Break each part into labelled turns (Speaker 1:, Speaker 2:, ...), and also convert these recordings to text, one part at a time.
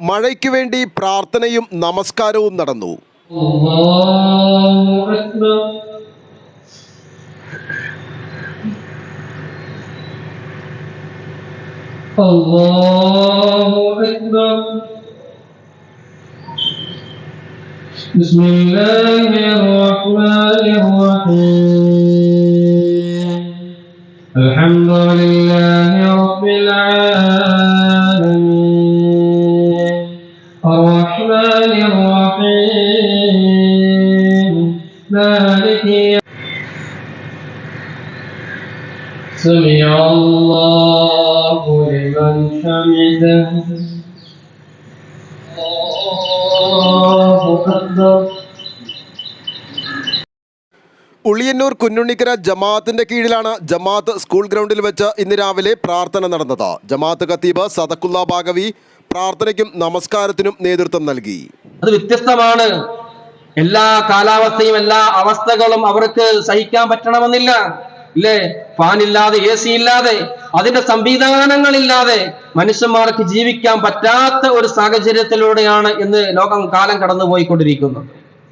Speaker 1: മഴയ്ക്ക് വേണ്ടി പ്രാർത്ഥനയും നമസ്കാരവും നടന്നു
Speaker 2: الله أكبر الله أكبر بسم الله الرحمن الرحيم الحمد لله مالك يوم سمع الله لمن حمده الله أكبر
Speaker 1: ഉളിയന്നൂർ കുഞ്ഞുണ്ണിക്കര ജമാഅത്തിന്റെ കീഴിലാണ് ജമാഅത്ത് സ്കൂൾ ഗ്രൗണ്ടിൽ വെച്ച് ഇന്ന് രാവിലെ പ്രാർത്ഥന നടന്നത് ജമാഅത്ത് ഖത്തീബ് സദക്കുല്ല ബാഗവി പ്രാർത്ഥനയ്ക്കും നമസ്കാരത്തിനും നേതൃത്വം നൽകി
Speaker 3: അത് വ്യത്യസ്തമാണ് എല്ലാ കാലാവസ്ഥയും എല്ലാ അവസ്ഥകളും അവർക്ക് സഹിക്കാൻ പറ്റണമെന്നില്ല. ഇല്ലേ? ഫാൻ ഇല്ലാതെ എ സി ഇല്ലാതെ അതിന്റെ സംവിധാനങ്ങളില്ലാതെ മനുഷ്യന്മാർക്ക് ജീവിക്കാൻ പറ്റാത്ത ഒരു സാഹചര്യത്തിലൂടെയാണ് ഇന്ന് ലോകം കാലം കടന്നു പോയിക്കൊണ്ടിരിക്കുന്നത്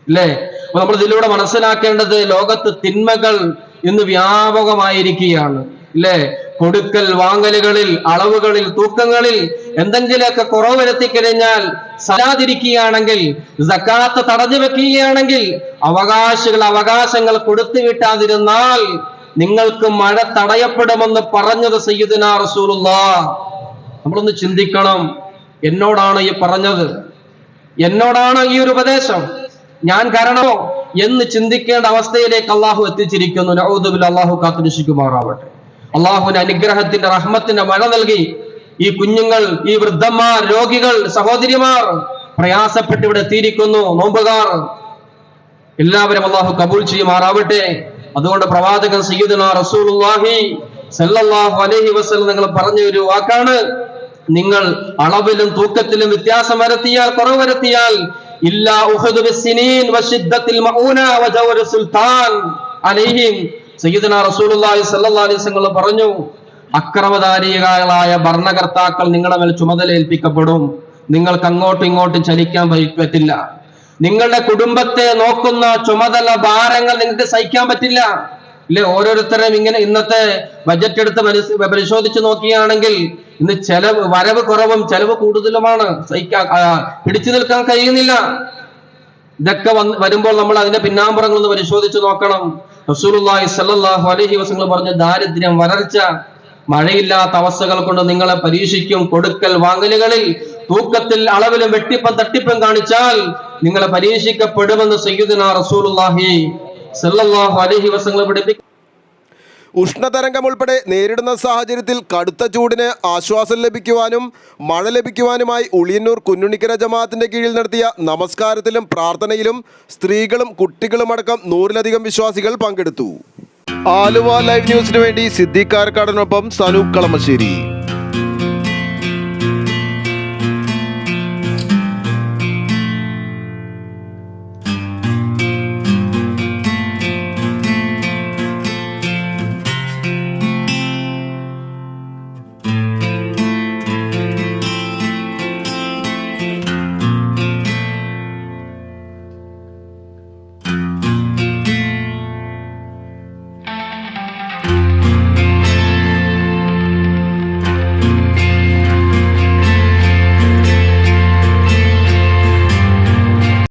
Speaker 3: ഇല്ലേ? അപ്പൊ നമ്മൾ ഇതിലൂടെ മനസ്സിലാക്കേണ്ടത് ലോകത്ത് തിന്മകൾ ഇന്ന് വ്യാപകമായിരിക്കുകയാണ്. ഇല്ലേ? കൊടുക്കൽ വാങ്ങലുകളിൽ അളവുകളിൽ തൂക്കങ്ങളിൽ എന്തെങ്കിലുമൊക്കെ കുറവ് വരുത്തി കഴിഞ്ഞാൽ സലാതിരിക്കുകയാണെങ്കിൽ സക്കാത്ത് തടഞ്ഞു വെക്കുകയാണെങ്കിൽ അവകാശികൾ അവകാശങ്ങൾ കൊടുത്തു വിട്ടാതിരുന്നാൽ നിങ്ങൾക്ക് മഴ തടയപ്പെടുമെന്ന് പറഞ്ഞത് സയ്യിദിന റസൂലുള്ള. നമ്മളൊന്ന് ചിന്തിക്കണം എന്നോടാണ് ഈ പറഞ്ഞത്? എന്നോടാണ് ഈ ഒരു ഉപദേശം? ഞാൻ കാരണമോ? എന്ന് ചിന്തിക്കേണ്ട അവസ്ഥയിലേക്ക് അള്ളാഹു എത്തിച്ചിരിക്കുന്നു. അള്ളാഹു കാത്തുരക്ഷിക്കുമാറാവട്ടെ. അള്ളാഹുവിന്റെ അനുഗ്രഹത്തിന്റെ റഹ്മത്തിന്റെ മഴ നൽകി. ഈ കുഞ്ഞുങ്ങൾ ഈ വൃദ്ധന്മാർ രോഗികൾ സഹോദരിമാർ പ്രയാസപ്പെട്ട് ഇവിടെ എത്തിയിരിക്കുന്നു നോമ്പുകാർ. എല്ലാവരും അള്ളാഹു കബൂൽ ചെയ്യുമാറാവട്ടെ. അതുകൊണ്ട് പ്രവാചകൻ സയ്യിദുന റസൂലുള്ളാഹി അലൈഹി വസല്ലം നിങ്ങൾ പറഞ്ഞ ഒരു വാക്കാണ്. നിങ്ങൾ അളവിലും തൂക്കത്തിലും വ്യത്യാസം വരുത്തിയാൽ കുറവ് വരുത്തിയാൽ ഇല്ലാ വശിദ്ദത്തിൽ സുൽത്താൻ അലൈഹിം. റസൂലുള്ളാഹി അലൈഹി വസല്ലം പറഞ്ഞു അക്രമധാരികളായ ഭരണകർത്താക്കൾ നിങ്ങളുടെ മേൽ ചുമതല ഏൽപ്പിക്കപ്പെടും നിങ്ങൾക്ക് അങ്ങോട്ടും ഇങ്ങോട്ടും ചലിക്കാൻ പറ്റില്ല. നിങ്ങളുടെ കുടുംബത്തെ നോക്കുന്ന ചുമതല ഭാരങ്ങൾ നിങ്ങൾക്ക് സഹിക്കാൻ പറ്റില്ല. ഇല്ലേ? ഓരോരുത്തരും ഇങ്ങനെ ഇന്നത്തെ ബജറ്റ് എടുത്ത് പരിശോധിച്ച് നോക്കുകയാണെങ്കിൽ ഇന്ന് ചെലവ് വരവ് കുറവും ചെലവ് കൂടുതലുമാണ്. സഹിക്കാൻ പിടിച്ചു നിൽക്കാൻ കഴിയുന്നില്ല. ഇതൊക്കെ വന്ന് വരുമ്പോൾ നമ്മൾ അതിന്റെ പിന്നാമ്പുറങ്ങൾ ഒന്ന് പരിശോധിച്ച് നോക്കണം. റസൂലുള്ളാഹി സ്വല്ലല്ലാഹു അലൈഹി വസല്ലം പറഞ്ഞ ദാരിദ്ര്യം വരൾച്ച മഴയില്ലാത്ത അവസ്ഥകൾ കൊണ്ട് നിങ്ങളെ പരീക്ഷിക്കും കൊടുക്കൽ വാങ്ങലുകളിൽ. തൂക്കത്തിൽ അളവിലും വെട്ടിപ്പം തട്ടിപ്പും കാണിച്ചാൽ നിങ്ങളെ പരീക്ഷിക്കപ്പെടുമെന്ന് സയ്യുദിന സ്വല്ലല്ലാഹു അലൈഹി
Speaker 1: ഉഷ്ണതരംഗം ഉൾപ്പെടെ നേരിടുന്ന സാഹചര്യത്തിൽ കടുത്ത ചൂടിന് ആശ്വാസം ലഭിക്കുവാനും മഴ ലഭിക്കുവാനുമായി ഉളിയന്നൂർ കുഞ്ഞുണിക്കര ജമാഅത്തിന്റെ കീഴിൽ നടത്തിയ നമസ്കാരത്തിലും പ്രാർത്ഥനയിലും സ്ത്രീകളും കുട്ടികളുമടക്കം നൂറിലധികം വിശ്വാസികൾ പങ്കെടുത്തു. ആലുവ ലൈവ് ന്യൂസിനു വേണ്ടി സിദ്ധിക്കാരക്കാടനൊപ്പം കാരക്കാടനൊപ്പം സനൂപ് കളമശ്ശേരി.